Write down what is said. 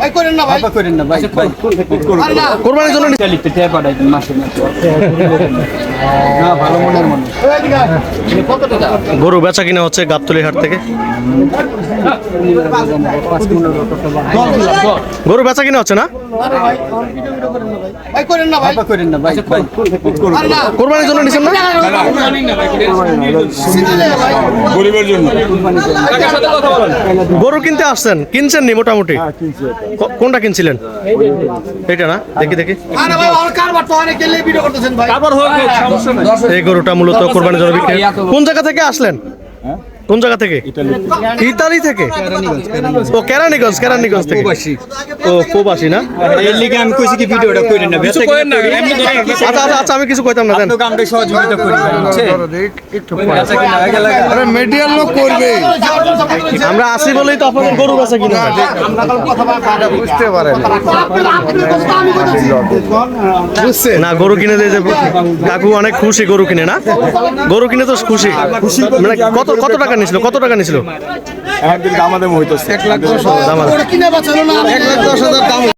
ভাই করেন না ভাই করেন না ভাই ভাই আরে না কোরবানির জন্য লিখতে টেপ পাঠাইতেন মাসে মাসে না ভালো মনের মানুষ এই দিকে আয়। কত টাকা গরু বেচা কিনা হচ্ছে গাবতলি হাট থেকে গরু বেচা কিনা হচ্ছে না আরে ভাই আমার ভিডিও ভিডিও করেন না ভাই ভাই না ভাই বাবা না ভাই ভাই আরে না কোরবানির জন্য নিছেন না গরিবের জন্য গরু কিনতে আসছেন কিনছেন নি মোটামুটি কোনটা কিনছিলেন? এটা না? দেখি দেখি। এই গরুটা মূলত কোরবানির জন্য বিক্রি। কোন জায়গা থেকে আসলেন? কোন জায়গা থেকে? ইতালি। থেকে? ও কেরানীগঞ্জ কেরানীগঞ্জ থেকে। ও প্রবাসী না? এর লিগে আমি কইছি কি ভিডিওটা করেন না বেঁচে করেন না। আচ্ছা আচ্ছা আচ্ছা আমি কিছু কইতাম না তো সহযোগিতা করি মিডিয়ার লোক করবে। আমরা আসি বলেই তো আপনাদের গরু বেচা কিনা। বুঝতে পারেন। না গরু কিনে দিয়ে কাকু অনেক খুশি গরু কিনে না? গরু কিনে তো খুশি। মানে কত কত টাকা নিছিল কত টাকা নিছিল একদিন আমাদের হইতো এক লাখ দশ হাজার দাম।